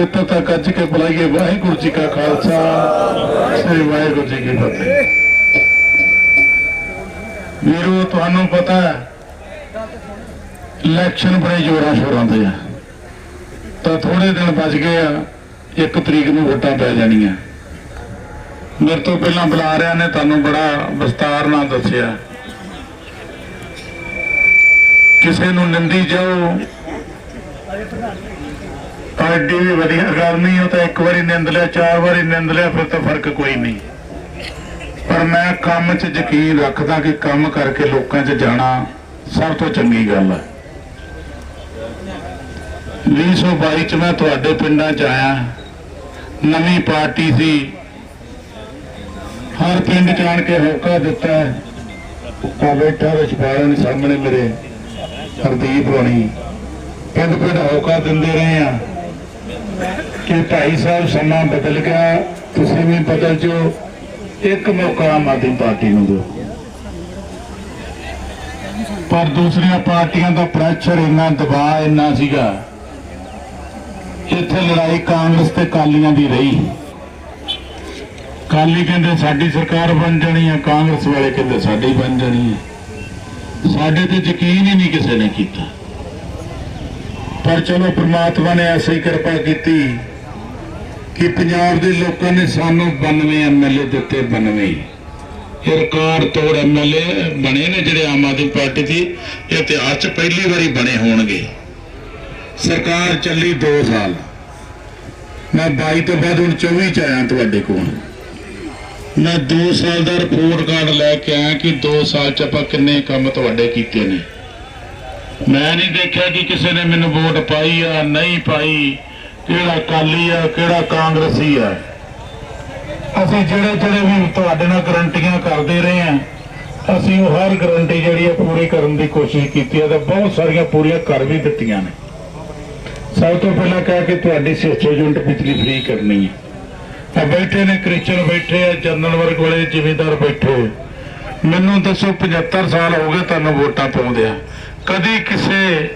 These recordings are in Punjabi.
ਮਿੱਤਰਤਾ ਕੱਜ ਕੇ ਬੁਲਾਈਏ। ਵਾਹਿਗੁਰੂ ਜੀ ਕਾ ਖਾਲਸਾ। ਸ੍ਰੀ ਵਾਹਿਗੁਰੂ ਜੀ ਕੀ ਫਤਿਹ। ਵੀਰੋ, ਤੁਹਾਨੂੰ ਪਤਾ ਹੈ ਇਲੈਕਸ਼ਨ ਬੜੇ ਜ਼ੋਰਾਂ ਸ਼ੋਰਾਂ ਦੇ ਆ। ਤਾਂ ਥੋੜੇ ਦਿਨ ਬਚ ਗਏ ਆ, ਇੱਕ ਤਰੀਕ ਨੂੰ ਵੋਟਾਂ ਪੈ ਜਾਣੀਆਂ। ਮੇਰੇ ਤੋਂ ਪਹਿਲਾਂ ਬੁਲਾ ਰਿਆ ਨੇ, ਤੁਹਾਨੂੰ ਬੜਾ ਵਿਸਤਾਰ ਨਾਲ ਦੱਸਿਆ। ਕਿਸੇ ਨੂੰ ਨਿੰਦੀ ਜਾਓ ਐਡੀ ਵੀ ਵਧੀਆ ਗੱਲ ਨਹੀਂ ਉਹ ਤਾਂ ਇੱਕ ਵਾਰੀ ਨਿੰਦ ਲਿਆ, ਚਾਰ ਵਾਰੀ ਨਿੰਦ ਲਿਆ, ਫਿਰ ਤਾਂ ਫ਼ਰਕ ਕੋਈ ਨਹੀਂ। ਪਰ ਮੈਂ ਕੰਮ 'ਚ ਯਕੀਨ ਰੱਖਦਾ ਕਿ ਕੰਮ ਕਰਕੇ ਲੋਕਾਂ 'ਚ ਜਾਣਾ ਸਭ ਤੋਂ ਚੰਗੀ ਗੱਲ ਹੈ। 2022 ਚ ਮੈਂ ਤੁਹਾਡੇ ਪਿੰਡਾਂ 'ਚ ਆਇਆ। ਨਵੀਂ ਪਾਰਟੀ ਸੀ। ਹਰ ਪਿੰਡ 'ਚ ਆਣ ਕੇ ਹੋਕਾ ਦਿੱਤਾ। ਆ ਬੈਠਾ ਵਿਚਾਰਨ ਸਾਹਮਣੇ ਮੇਰੇ ਹਰਦੀਪ ਹੋਣੀ ਪਿੰਡ ਪਿੰਡ ਹੋਕਾ ਦਿੰਦੇ ਰਹੇ ਆ ਕਿ ਭਾਈ ਸਾਹਿਬ ਸਮਾਂ ਬਦਲ ਗਿਆ, ਤੁਸੀਂ ਵੀ ਬਦਲ ਜੋ ਇੱਕ ਮੌਕਾ ਆਮ ਆਦਮੀ ਪਾਰਟੀ ਨੂੰ ਦਿਓ। ਪਰ ਦੂਸਰੀਆਂ ਪਾਰਟੀਆਂ ਦਾ ਪ੍ਰੈਸ਼ਰ ਇੰਨਾ ਦਬਾਅ ਇੰਨਾ ਸੀਗਾ ਇੱਥੇ ਲੜਾਈ ਕਾਂਗਰਸ ਤੇ ਕਾਲੀਆਂ ਦੀ ਰਹੀ। ਕਾਲੀ ਕਹਿੰਦੇ ਸਾਡੀ ਸਰਕਾਰ ਬਣ ਜਾਣੀ ਹੈ ਕਾਂਗਰਸ ਵਾਲੇ ਕਹਿੰਦੇ ਸਾਡੀ ਬਣ ਜਾਣੀ ਹੈ ਸਾਡੇ ਤੇ ਯਕੀਨ ਹੀ ਨਹੀਂ ਕਿਸੇ ਨੇ ਕੀਤਾ। ਪਰ ਚਲੋ ਪ੍ਰਮਾਤਮਾ ਨੇ ਐਸੀ ਕਿਰਪਾ ਕੀਤੀ ਕਿ ਪੰਜਾਬ ਦੇ ਲੋਕਾਂ ਨੇ ਸਾਨੂੰ 92 ਐਮਐਲਏ ਦਿੱਤੇ 92 ਇਹ ਰਿਕਾਰਡ ਤੋੜ ਐਮਐਲਏ ਬਣੇ ਨੇ ਜਿਹੜੇ ਆਮ ਆਦਮੀ ਪਾਰਟੀ ਦੀ ਇਤਿਹਾਸ 'ਚ ਪਹਿਲੀ ਵਾਰੀ ਬਣੇ ਹੋਣਗੇ। ਸਰਕਾਰ ਚੱਲੀ 2 ਸਾਲ। ਮੈਂ 22 ਤੋਂ ਬਾਅਦ ਹੁਣ 24 ਚ ਆਇਆ ਤੁਹਾਡੇ ਕੋਲ। ਮੈਂ 2 ਸਾਲ ਦਾ ਰਿਪੋਰਟ ਕਾਰਡ ਲੈ ਕੇ ਆਇਆ ਕਿ 2 ਸਾਲ ਚ ਆਪਾਂ ਕਿੰਨੇ ਕੰਮ ਤੁਹਾਡੇ ਕੀਤੇ ਨੇ। ਮੈਂ ਨਹੀਂ ਦੇਖਿਆ ਕਿ ਕਿਸੇ ਨੇ ਮੈਨੂੰ ਵੋਟ ਪਾਈ ਆ, ਨਹੀਂ ਪਾਈ। ਕਿਹੜਾ ਕਾਲੀ ਆ, ਕਿਹੜਾ ਕਾਂਗਰਸੀ ਆ? ਅਸੀਂ ਜਿਹੜੇ ਜਿਹੜੇ ਵੀ ਤੁਹਾਡੇ ਨਾਲ ਗਰੰਟੀਆਂ ਕਰਦੇ ਰਹੇ ਆ, ਅਸੀਂ ਉਹ ਹਰ ਗਰੰਟੀ ਜਿਹੜੀ ਆ ਪੂਰੀ ਕਰਨ ਦੀ ਕੋਸ਼ਿਸ਼ ਕੀਤੀ ਹੈ ਤੇ ਬਹੁਤ ਸਾਰੀਆਂ ਪੂਰੀਆਂ ਕਰ ਵੀ ਦਿੱਤੀਆਂ ਨੇ। ਸਭ ਤੋਂ ਪਹਿਲਾਂ ਕਹਿ ਕੇ ਤੁਹਾਡੀ 600 ਯੂਨਿਟ ਬਿਜਲੀ ਫ੍ਰੀ ਕਰਨੀ ਹੈ ਆ ਬੈਠੇ ਨੇ ਕ੍ਰਿਸਚਨ ਬੈਠੇ ਆ, ਜਨਰਲ ਵਰਗ ਵਾਲੇ ਜ਼ਿਮੀਂਦਾਰ ਬੈਠੇ ਮੈਨੂੰ ਦੱਸੋ 75 ਸਾਲ ਹੋ ਗਏ ਤੁਹਾਨੂੰ ਵੋਟਾਂ ਪਾਉਂਦੇ ਆ ਕਦੀ ਕਿਸੇ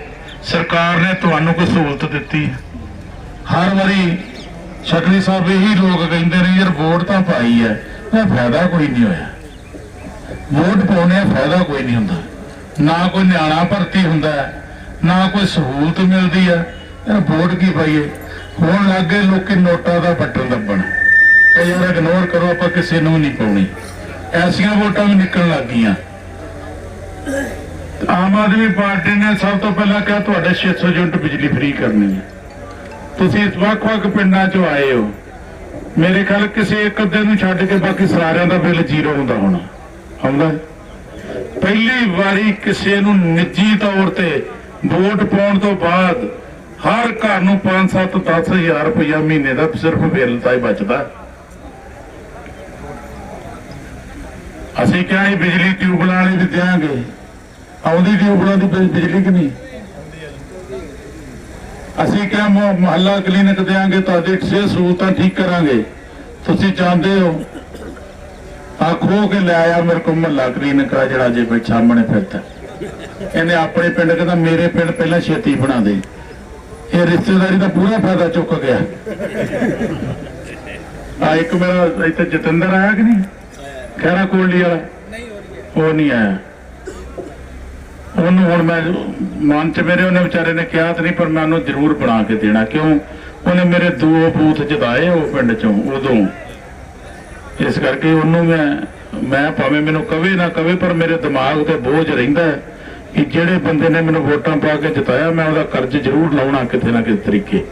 ਸਰਕਾਰ ਨੇ ਤੁਹਾਨੂੰ ਕੋਈ ਸਹੂਲਤ ਦਿੱਤੀ? ਹਰ ਵਾਰੀ ਸ਼ਕਲੀ ਸਾਹਿਬ ਇਹੀ ਲੋਕ ਕਹਿੰਦੇ ਨੇ, ਯਾਰ ਵੋਟ ਤਾਂ ਪਾਈ ਹੈ ਇਹ ਫਾਇਦਾ ਕੋਈ ਨਹੀਂ ਹੋਇਆ। ਵੋਟ ਪਾਉਣੇ ਫਾਇਦਾ ਕੋਈ ਨਹੀਂ ਹੁੰਦਾ। ਨਾ ਕੋਈ ਨਿਆਣਾ ਭਰਤੀ ਹੁੰਦਾ ਨਾ ਕੋਈ ਸਹੂਲਤ ਮਿਲਦੀ ਹੈ। ਯਾਰ ਵੋਟ ਕੀ ਪਾਈਏ? ਹੁਣ ਲੱਗੇ ਲੋਕੀ ਨੋਟਾਂ ਦਾ ਬਟਨ ਦੱਬਣ। ਕਈ ਵਾਰ ਇਗਨੋਰ ਕਰੋ, ਆਪਾਂ ਕਿਸੇ ਨੂੰ ਨਹੀਂ ਪਾਉਣੀ। ਐਸੀਆਂ ਵੋਟਾਂ ਵੀ ਨਿਕਲਣ ਲੱਗ ਗਈਆਂ। ਆਮ ਆਦਮੀ ਪਾਰਟੀ ਨੇ ਸਭ ਤੋਂ ਪਹਿਲਾਂ ਕਿਹਾ ਤੁਹਾਡੇ 600 ਯੂਨਿਟ ਬਿਜਲੀ ਫ੍ਰੀ ਕਰਨੀ ਹੈ। ਤੁਸੀਂ ਵੱਖ-ਵੱਖ ਪਿੰਡਾਂ 'ਚੋਂ ਆਏ ਹੋ। ਮੇਰੇ ਖਿਆਲ ਕਿਸੇ ਇੱਕ ਅੱਧੇ ਨੂੰ ਛੱਡ ਕੇ ਬਾਕੀ ਸਾਰਿਆਂ ਦਾ ਬਿੱਲ ਜ਼ੀਰੋ ਹੁੰਦਾ ਹੋਣਾ। ਆਉਂਦਾ ਪਹਿਲੀ ਵਾਰੀ ਕਿਸੇ ਨੂੰ ਨਿੱਜੀ ਤੌਰ ਤੇ ਵੋਟ ਪਾਉਣ ਤੋਂ ਬਾਅਦ ਹਰ ਘਰ ਨੂੰ 5-7 10000 ਰੁਪਇਆ ਮਹੀਨੇ ਦਾ ਸਿਰਫ ਬਿੱਲ ਤਾਂ ਹੀ ਬਚਦਾ। ਅਸੀਂ ਕਿਹਾ ਸੀ ਬਿਜਲੀ ਟਿਊਬਲਾਂ ਵਾਲੇ ਵੀ ਦਿਆਂਗੇ। ਆਉਂਦੀ ਟਿਊਬਲਾਂ ਦੀ ਬਿਜ- ਬਿਜਲੀ ਕਿ ਨਹੀਂ? ਅਸੀਂ ਕਿਹਾ ਮੁਹੱਲਾ ਕਲੀਨਿਕ ਦੇਾਂਗੇ ਤੁਹਾਡੀ ਸਿਹਤ ਸਹੂਲਤਾਂ ਠੀਕ ਕਰਾਂਗੇ। ਤੁਸੀਂ ਚਾਹੁੰਦੇ ਹੋ ਆਖੋ ਕਿ ਲੈ ਆਇਆ ਮੇਰੇ ਕੋਲ ਮੁਹੱਲਾ ਕਲੀਨਿਕ ਆ ਜਿਹੜਾ ਜੇ ਬਈ ਸਾਹਮਣੇ ਫਿਰਦਾ। ਇਹਨੇ ਆਪਣੇ ਪਿੰਡ ਕਹਿੰਦਾ ਮੇਰੇ ਪਿੰਡ ਪਹਿਲਾਂ ਛੇਤੀ ਬਣਾ ਦੇ। ਇਹ ਰਿਸ਼ਤੇਦਾਰੀ ਦਾ ਪੂਰਾ ਫਾਇਦਾ ਚੁੱਕ ਗਿਆ। ਆ ਇੱਕ ਮੇਰਾ ਇੱਥੇ ਜਤਿੰਦਰ ਆਇਆ ਕਿ ਨਹੀਂ? ਖੈਰਾ ਕੋਲੀ ਵਾਲਾ? ਉਹ ਨਹੀਂ ਆਇਆ। ਉਹਨੂੰ ਹੁਣ ਮੈਂ ਮਨ ਚ ਮੇਰੇ ਉਹਨੇ ਵਿਚਾਰੇ ਨੇ ਕਿਹਾ ਤੇ ਨਹੀਂ, ਪਰ ਮੈਂ ਉਹਨੂੰ ਜ਼ਰੂਰ ਬਣਾ ਕੇ ਦੇਣਾ। ਕਿਉਂ? ਉਹਨੇ ਮੇਰੇ ਦੋ ਬੂਥ ਜਿਤਾਏ ਉਹ ਪਿੰਡ ਚੋਂ, ਉਦੋਂ। ਇਸ ਕਰਕੇ ਉਹਨੂੰ ਮੈਂ ਮੈਂ ਭਾਵੇਂ ਮੈਨੂੰ ਕਵੇ ਨਾ ਕਵੇ, ਪਰ ਮੇਰੇ ਦਿਮਾਗ ਤੇ ਬੋਝ ਰਹਿੰਦਾ ਹੈ ਕਿ ਜਿਹੜੇ ਬੰਦੇ ਨੇ ਮੈਨੂੰ ਵੋਟਾਂ ਪਾ ਕੇ ਜਿਤਾਇਆ, ਮੈਂ ਉਹਦਾ ਕਰਜ਼ ਜ਼ਰੂਰ ਲਾਉਣਾ ਕਿਤੇ ਨਾ ਕਿਸੇ ਤਰੀਕੇ।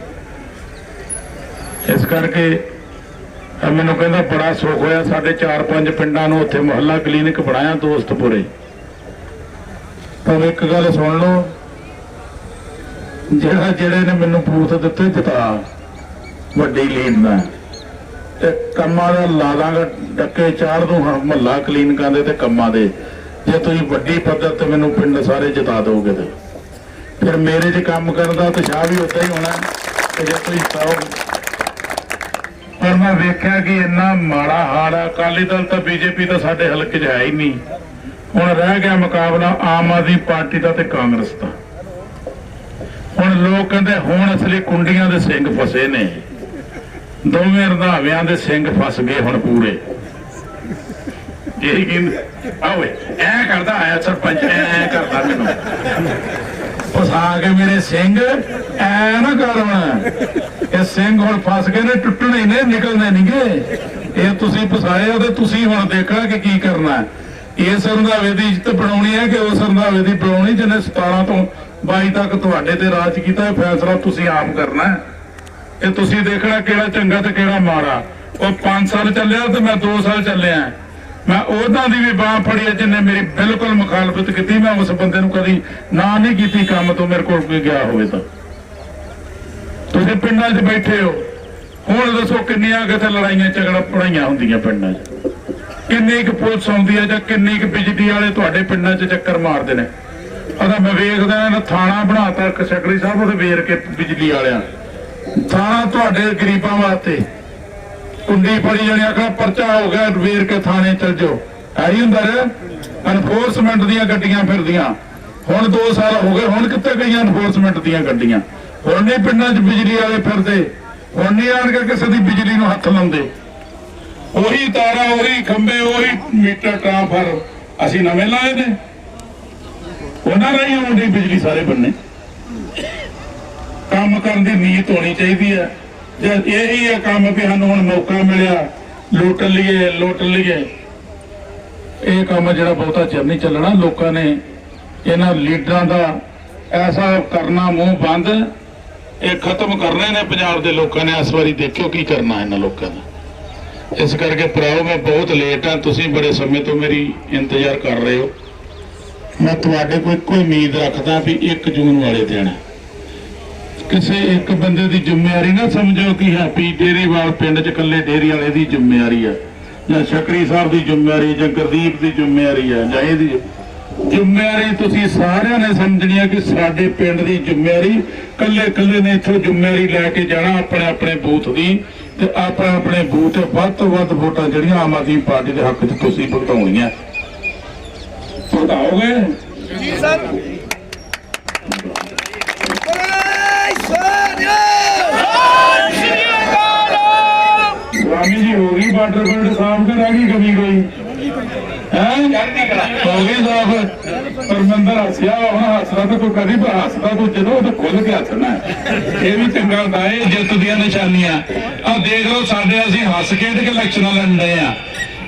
ਇਸ ਕਰਕੇ ਮੈਨੂੰ ਕਹਿੰਦਾ, ਬੜਾ ਸੁੱਖ ਹੋਇਆ ਸਾਡੇ 4-5 ਪਿੰਡਾਂ ਨੂੰ ਉੱਥੇ ਮੁਹੱਲਾ ਕਲੀਨਿਕ ਬਣਾਇਆ ਦੋਸਤਪੁਰੇ। ਪਰ ਇੱਕ ਗੱਲ ਸੁਣ ਲਓ। ਜਿਹੜਾ ਜਿਹੜੇ ਨੇ ਮੈਨੂੰ ਬੂਥ ਦਿੱਤੇ, ਜਿਤਾ। ਵੱਡੀ ਲੀਡ ਨਾਲ ਤੇ ਕੰਮਾਂ ਦਾ ਲਾ ਦਾਂਗਾ ਡੱਕੇ ਚਾੜ ਦੂੰ ਮਹੱਲਾ ਕਲੀਨਿਕਾਂ ਦੇ ਤੇ ਕੰਮਾਂ ਦੇ। ਜੇ ਤੁਸੀਂ ਵੱਡੀ ਪੱਧਰ ਤੇ ਮੈਨੂੰ ਪਿੰਡ ਸਾਰੇ ਜਿਤਾ ਦੋਗੇ ਤੇ। ਫਿਰ ਮੇਰੇ 'ਚ ਕੰਮ ਕਰਨ ਦਾ ਉਤਸ਼ਾਹ ਵੀ ਉਦਾਂ ਹੀ ਹੋਣਾ ਤੇ ਜੇ ਤੁਸੀਂ ਕਹੋਗੇ ਪਰ ਮੈਂ ਵੇਖਿਆ ਕਿ ਇੰਨਾ ਮਾੜਾ ਹਾਲ ਆ। ਅਕਾਲੀ ਦਲ ਤਾਂ ਬੀਜੇਪੀ ਤਾਂ ਸਾਡੇ ਹਲਕੇ 'ਚ ਹੈ ਹੀ ਨਹੀਂ। ਹੁਣ ਰਹਿ ਗਿਆ ਮੁਕਾਬਲਾ ਆਮ ਆਦਮੀ ਪਾਰਟੀ ਦਾ ਤੇ ਕਾਂਗਰਸ ਦਾ। ਹੁਣ ਲੋਕ ਕਹਿੰਦੇ ਹੁਣ ਅਸਲੀ ਕੁੰਡੀਆਂ ਦੇ ਸਿੰਘ ਫਸੇ ਨੇ। ਦੋਵੇਂ ਰੰਧਾਵਿਆਂ ਦੇ ਸਿੰਘ ਫਸ ਗਏ ਹੁਣ ਪੂਰੇ। ਇਹ ਕੀ ਆਵੇ ਐ ਕਰਦਾ ਆਇਆ ਸਰਪੰਚ, ਐ ਕਰਦਾ ਮੈਨੂੰ। ਫਸਾ ਕੇ ਮੇਰੇ ਸਿੰਘ, ਐ ਨਾ ਕਰ ਇਹ ਸਿੰਘ ਹੁਣ ਫਸ ਗਏ ਨੇ, ਟੁੱਟਣੇ ਨੇ, ਨਿਕਲਣੇ ਨਹੀਂਗੇ ਇਹ ਤੁਸੀਂ ਫਸਾਏ ਹੋ ਤੇ ਤੁਸੀਂ ਹੁਣ ਦੇਖਣਾ ਕਿ ਕੀ ਕਰਨਾ। ਇਸ ਰੰਧਾਵੇ ਦੀ ਇੱਜ਼ਤ ਬਣਾਉਣੀ ਹੈ ਕਿ ਉਸ ਰੰਧਾਵੇ ਦੀ ਬਣਾਉਣੀ ਜਿਹਨੇ 17 ਤੋਂ 22 ਤੱਕ ਤੁਹਾਡੇ ਤੇ ਰਾਜ ਕੀਤਾ, ਇਹ ਫੈਸਲਾ ਤੁਸੀਂ ਆਪ ਕਰਨਾ ਹੈ। ਇਹ ਤੁਸੀਂ ਦੇਖਣਾ ਕਿਹੜਾ ਚੰਗਾ ਤੇ ਕਿਹੜਾ ਮਾੜਾ। ਉਹ 5 ਸਾਲ ਚੱਲਿਆ ਤੇ ਮੈਂ 2 ਸਾਲ ਚੱਲਿਆ। ਮੈਂ ਉਹਨਾਂ ਦੀ ਵੀ ਬਾਹ ਫੜੀ ਹੈ ਜਿਹਨੇ ਮੇਰੀ ਬਿਲਕੁਲ ਮੁਖਾਲਫਤ ਕੀਤੀ। ਮੈਂ ਉਸ ਬੰਦੇ ਨੂੰ ਕਦੀ ਨਾ ਨਹੀਂ ਕੀਤੀ ਕੰਮ ਤੋਂ ਮੇਰੇ ਕੋਲ ਕੋਈ ਗਿਆ ਹੋਵੇ ਤਾਂ। ਤੁਸੀਂ ਪਿੰਡਾਂ 'ਚ ਬੈਠੇ ਹੋ। ਹੁਣ ਦੱਸੋ ਕਿੰਨੀਆਂ ਕਿਤੇ ਲੜਾਈਆਂ ਝਗੜਾ ਪੜਾਈਆਂ ਹੁੰਦੀਆਂ ਪਿੰਡਾਂ 'ਚ? ਕਿੰਨੀ ਕੁ ਪੁਲਿਸ ਆਉਂਦੀ ਹੈ ਜਾਂ ਕਿੰਨੀ ਕੁ ਬਿਜਲੀ ਵਾਲੇ ਤੁਹਾਡੇ ਪਿੰਡਾਂ 'ਚ ਚੱਕਰ ਮਾਰਦੇ ਨੇ? ਅਦਾ ਮੈਂ ਵੇਖਦਾ ਨਾ ਥਾਣਾ ਬਣਾਤਾ ਕਸ਼ਕਰੀ ਸਾਹਿਬ, ਉਹਦੇ ਵੇਰ ਕੇ ਬਿਜਲੀ ਵਾਲਿਆਂ ਥਾਣਾ ਤੁਹਾਡੇ ਗਰੀਬਾਂ ਵਾਸਤੇ। ਕੁੰਡੀ ਫੜੀ ਜਾਣੀ ਆਖਾ ਪਰਚਾ ਹੋ ਗਿਆ, ਵੇਰ ਕੇ ਥਾਣੇ ਚਲ ਜਾਓ। ਐਹੀ ਹੁੰਦਾ ਰੇ ਐਨਫੋਰਸਮੈਂਟ ਦੀਆਂ ਗੱਡੀਆਂ ਫਿਰਦੀਆਂ। ਹੁਣ 2 ਸਾਲ ਹੋ ਗਏ, ਹੁਣ ਕਿੱਥੇ ਗਈਆਂ ਐਨਫੋਰਸਮੈਂਟ ਦੀਆਂ ਗੱਡੀਆਂ? ਹੁਣ ਨਹੀਂ ਪਿੰਡਾਂ 'ਚ ਬਿਜਲੀ ਵਾਲੇ ਫਿਰਦੇ। ਹੁਣ ਨਹੀਂ ਆਣ ਕੇ ਕਿਸੇ ਦੀ ਬਿਜਲੀ ਨੂੰ ਹੱਥ ਲਾਉਂਦੇ। ਉਹੀ ਤਾਰਾ, ਉਹੀ ਖੰਭੇ, ਉਹੀ ਮੀਟਰ ਟ੍ਰਾਂਸਫਰ ਅਸੀਂ ਨਵੇਂ ਲਾਏ ਨੇ। ਉਹਨਾਂ ਰਾਹੀਂ ਆਉਂਦੀ ਬਿਜਲੀ ਸਾਰੇ ਬੰਨੇ ਕੰਮ ਕਰਨ ਦੀ ਨੀਤ ਹੋਣੀ ਚਾਹੀਦੀ ਹੈ। ਜੇ ਇਹੀ ਹੈ ਕੰਮ ਵੀ ਸਾਨੂੰ ਹੁਣ ਮੌਕਾ ਮਿਲਿਆ, ਲੁੱਟ ਲਈਏ ਲੁੱਟ ਲਈਏ। ਇਹ ਕੰਮ ਜਿਹੜਾ ਬਹੁਤਾ ਚਿਰ ਨਹੀਂ ਚੱਲਣਾ, ਲੋਕਾਂ ਨੇ ਇਹਨਾਂ ਲੀਡਰਾਂ ਦਾ ਐਸਾ ਕਰਨਾ ਮੂੰਹ ਬੰਦ। ਇਹ ਖਤਮ ਕਰਨੇ ਨੇ ਪੰਜਾਬ ਦੇ ਲੋਕਾਂ ਨੇ, ਇਸ ਵਾਰੀ ਦੇਖਿਓ ਕੀ ਕਰਨਾ ਇਹਨਾਂ ਲੋਕਾਂ ਦਾ ਇਸ ਕਰਕੇ ਭਰਾਓ, ਮੈਂ ਬਹੁਤ ਲੇਟ ਹਾਂ। ਤੁਸੀਂ ਬੜੇ ਸਮੇਂ ਤੋਂ ਮੇਰੀ ਇੰਤਜ਼ਾਰ ਕਰ ਰਹੇ ਹੋ। ਮੈਂ ਤੁਹਾਡੇ ਕੋਲ ਕੋਈ ਉਮੀਦ ਰੱਖਦਾ ਵੀ 1 ਜੂਨ ਵਾਲੇ ਦਿਨ ਕਿਸੇ ਇੱਕ ਬੰਦੇ ਦੀ ਜ਼ਿੰਮੇਵਾਰੀ ਨਾ ਸਮਝੋ ਕਿ ਹੈਪੀ ਡੇਰੀਵਾਲ ਪਿੰਡ 'ਚ ਇਕੱਲੇ ਡੇਰੀ ਵਾਲੇ ਦੀ ਜ਼ਿੰਮੇਵਾਰੀ ਹੈ, ਜਾਂ ਸ਼ਕਰੀ ਸਾਹਿਬ ਦੀ ਜ਼ਿੰਮੇਵਾਰੀ, ਜਾਂ ਗੁਰਦੀਪ ਦੀ ਜ਼ਿੰਮੇਵਾਰੀ ਹੈ, ਜਾਂ ਇਹਦੀ ਜ਼ਿੰਮੇਵਾਰੀ ਤੁਸੀਂ ਸਾਰਿਆਂ ਨੇ ਸਮਝਣੀ ਹੈ ਕਿ ਸਾਡੇ ਪਿੰਡ ਦੀ ਜ਼ਿੰਮੇਵਾਰੀ ਇਕੱਲੇ ਇਕੱਲੇ ਨੇ ਇੱਥੋਂ ਜ਼ਿੰਮੇਵਾਰੀ ਲੈ ਕੇ ਜਾਣਾ ਆਪਣੇ ਆਪਣੇ ਬੂਥ ਦੀ। ਤੇ ਆਪਣੇ ਆਪਣੇ ਬੂਥ ਤੇ ਵੱਧ ਤੋਂ ਵੱਧ ਵੋਟਾਂ ਜਿਹੜੀਆਂ ਆਮ ਆਦਮੀ ਪਾਰਟੀ ਦੇ ਹੱਕ 'ਚ ਤੁਸੀਂ ਭੁਗਤਾਉਣੀਆਂ। ਭੁਗਤਾਓਗੇ? ਜੀ ਸਰ। ਸਵਾਮੀ ਜੀ ਹੋ ਗਈ ਬਾਰਡਰ ਬਰਡ ਸਾਫ਼ ਕਰ ਆ ਗਈ ਕਮੀ ਕੋਈ ਹੈ ਹੋ ਗਈ ਸਾਫ਼ ਹੱਸਿਆ ਹੁਣ ਹੱਸਦਾ ਤਾਂ ਕੋਈ ਕਦੀ ਪਰ ਹੱਸਦਾ ਤੂੰ ਜਦੋਂ ਉਹ ਖੁੱਲ ਕੇ ਹੱਸਣਾ ਇਹ ਵੀ ਚੰਗਾ ਹੁੰਦਾ ਹੈ, ਜਿੱਤ ਦੀਆਂ ਨਿਸ਼ਾਨੀਆਂ। ਆ ਦੇਖ ਲਓ ਸਾਡੇ ਅਸੀਂ ਹੱਸ ਖੇਡ ਕੇ ਇਲੈਕਸ਼ਨਾਂ ਲੜਦੇ ਆ।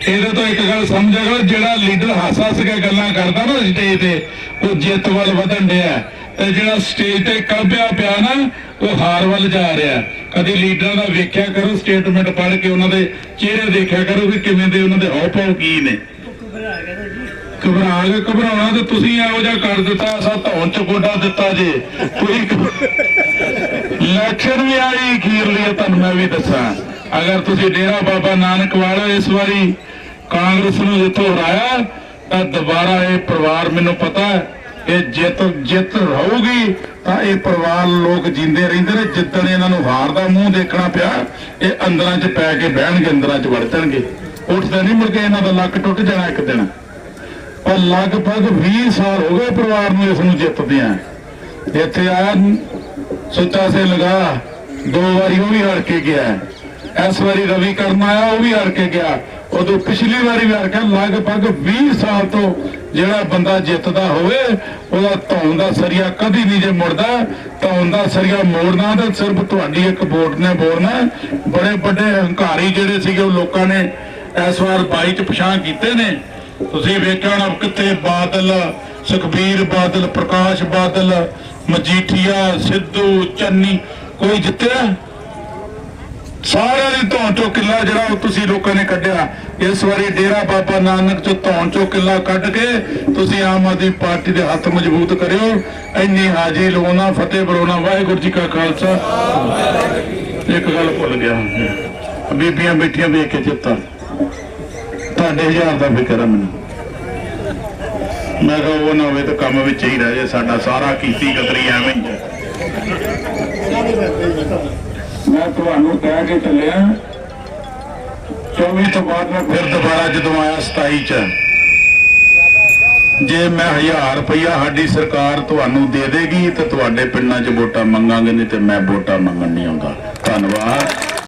ਇਹਦੇ ਤੋਂ ਇੱਕ ਗੱਲ ਸਮਝਿਆ ਕਰੋ ਜਿਹੜਾ ਲੀਡਰ ਹੱਸ ਹੱਸ ਕੇ ਗੱਲਾਂ ਕਰਦਾ ਨਾ ਸਟੇਜ ਤੇ ਉਹ ਜਿੱਤ ਵੱਲ ਵਧਣ ਡਿਆ। ਤੇ ਜਿਹੜਾ ਸਟੇਜ ਤੇ ਕਲਪਿਆ ਪਿਆ ਨਾ ਉਹ ਹਾਰ ਵੱਲ ਜਾ ਰਿਹਾ। ਕਦੇ ਲੀਡਰਾਂ ਦਾ ਵੇਖਿਆ ਕਰੋ ਸਟੇਟਮੈਂਟ ਪੜ੍ਹ ਕੇ ਉਹਨਾਂ ਦੇ ਚਿਹਰੇ ਦੇਖਿਆ ਕਰੋ ਕਿ ਕਿਵੇਂ ਦੇ ਉਹਨਾਂ ਦੇ ਹਾਵ ਭਾਵ ਕੀ ਨੇ। ਘਬਰਾ ਕੇ ਘਬਰਾਉਣਾ ਤੇ ਤੁਸੀਂ ਇਹੋ ਜਿਹਾ ਕਰ ਦਿੱਤਾ, ਅਸਾਂ ਧੌਣ ਚ ਗੋਡਾ ਦਿੱਤਾ ਜੇ। ਕੋਈ ਇਲੈਕਸ਼ਨ ਵੀ ਆਈ ਖੀਰ ਤੁਹਾਨੂੰ ਮੈਂ ਵੀ ਦੱਸਾਂ। ਅਗਰ ਤੁਸੀਂ ਡੇਰਾ ਬਾਬਾ ਨਾਨਕ ਵਾਲਾ ਇਸ ਵਾਰੀ ਕਾਂਗਰਸ ਨੂੰ ਜਿੱਥੋਂ ਹਰਾਇਆ, ਤਾਂ ਦੁਬਾਰਾ ਇਹ ਪਰਿਵਾਰ ਮੈਨੂੰ ਪਤਾ ਹੈ, ਇਹ ਜਿੱਤ ਜਿੱਤ ਰਹੂਗੀ, ਤਾਂ ਇਹ ਪਰਿਵਾਰ ਲੋਕ ਜਿੰਦੇ ਰਹਿੰਦੇ ਨੇ, ਜਿੱਦਣ ਇਹਨਾਂ ਨੂੰ ਹਾਰ ਦਾ ਮੂੰਹ ਦੇਖਣਾ ਪਿਆ, ਇਹ ਅੰਦਰਾਂ 'ਚ ਪੈ ਕੇ ਬਹਿਣਗੇ, ਅੰਦਰਾਂ 'ਚ ਵੜ ਜਾਣਗੇ। ਉੱਠਦੇ ਨਹੀਂ ਮੁੜ ਕੇ ਇਹਨਾਂ ਦਾ ਲੱਕ ਟੁੱਟ ਜਾਣਾ ਇੱਕ ਦਿਨ। ਪਰ ਲਗਭਗ 20 ਸਾਲ ਹੋ ਗਏ ਪਰਿਵਾਰ ਨੂੰ ਇਸ ਨੂੰ ਜਿੱਤਦਿਆਂ ਇੱਥੇ ਆਇਆ ਸੁੱਚਾ ਸੇ ਲਗਾ, ਦੋ ਵਾਰੀ ਉਹ ਵੀ ਹਾਰ ਕੇ ਗਿਆ। ਇਸ ਵਾਰੀ ਰਵੀ ਕਰਨ ਆਇਆ, ਉਹ ਵੀ ਹਾਰ ਕੇ ਗਿਆ। ਉਦੋਂ ਪਿਛਲੀ ਵਾਰੀ ਵੀ ਹਾਰ ਕੇ, ਲਗਭਗ 20 ਸਾਲ ਤੋਂ ਜਿਹੜਾ ਬੰਦਾ ਜਿੱਤਦਾ ਹੋਵੇ, ਉਹਦਾ ਧੌਣ ਦਾ ਸਰੀਆ ਕਦੀ ਨਹੀਂ ਜੇ ਮੁੜਦਾ। ਧੌਣ ਦਾ ਸਰੀਆ ਮੋੜਨਾ ਤਾਂ ਸਿਰਫ ਤੁਹਾਡੀ ਇੱਕ ਵੋਟ ਨੇ ਬੋਲਣਾ। ਬੜੇ ਵੱਡੇ ਹੰਕਾਰੀ ਜਿਹੜੇ ਸੀਗੇ ਉਹ ਲੋਕਾਂ ਨੇ ਇਸ ਵਾਰ 22 ਚ ਪਛਾਣ ਕੀਤੇ ਨੇ। ਤੁਸੀਂ ਵੇਖਿਆ ਹੋਣਾ ਕਿੱਥੇ ਬਾਦਲ, ਸੁਖਬੀਰ ਬਾਦਲ, ਪ੍ਰਕਾਸ਼ ਬਾਦਲ, ਮਜੀਠੀਆ, ਸਿੱਧੂ, ਚੰਨੀ, ਕੋਈ ਜਿੱਤਿਆ? ਸਾਰਿਆਂ ਦੀ ਧੌਣ ਚੋਂ ਕਿੱਲਾ ਜਿਹੜਾ ਉਹ ਤੁਸੀਂ ਲੋਕਾਂ ਨੇ ਕੱਢਿਆ। ਇਸ ਵਾਰੀ ਡੇਰਾ ਬਾਬਾ ਨਾਨਕ ਚੋਂ ਧੌਣ ਚੋਂ ਕਿੱਲਾ ਕੱਢ ਕੇ ਤੁਸੀਂ ਆਮ ਆਦਮੀ ਪਾਰਟੀ ਦੇ ਹੱਥ ਮਜ਼ਬੂਤ ਕਰਿਓ। ਇੰਨੀ ਹਾਜ਼ਰੀ ਲਵਾਉਣਾ ਫਤਿਹ ਬਰੋਣਾ ਵਾਹਿਗੁਰੂ ਜੀ ਕਾ ਖਾਲਸਾ। ਇੱਕ ਗੱਲ ਭੁੱਲ ਗਿਆ। ਬੀਬੀਆਂ ਬੈਠੀਆਂ ਵੇਖ ਕੇ ਚਿੱਤਾ। ਤੁਹਾਡੇ ਹਜ਼ਾਰ ਦਾ ਫਿਕਰ ਹੈ ਮੈਨੂੰ। ਮੈਂ ਕਿਹਾ ਉਹ ਨਾ ਹੋਵੇ ਤਾਂ ਕੰਮ ਵਿੱਚ ਹੀ ਰਹਿ ਜਾਏ ਸਾਡਾ ਸਾਰਾ ਕੀਤੀ ਕਤਰੀ ਐਵੇਂ ਹੀ ਮੈਂ ਤੁਹਾਨੂੰ ਕਹਿ ਕੇ ਚੱਲਿਆ 24 ਤੋਂ ਬਾਅਦ ਮੈਂ ਫਿਰ ਦੁਬਾਰਾ ਜਦੋਂ ਆਇਆ 27 ਚ, ਜੇ ਮੈਂ 1000 ਰੁਪਇਆ ਸਾਡੀ ਸਰਕਾਰ ਤੁਹਾਨੂੰ ਦੇ ਦੇਗੀ ਤੇ ਤੁਹਾਡੇ ਪਿੰਡਾਂ 'ਚ ਵੋਟਾਂ ਮੰਗਾਂਗੇ, ਨਹੀਂ ਤੇ ਮੈਂ ਵੋਟਾਂ ਮੰਗਣ ਨਹੀਂ ਆਉਂਦਾ। ਧੰਨਵਾਦ।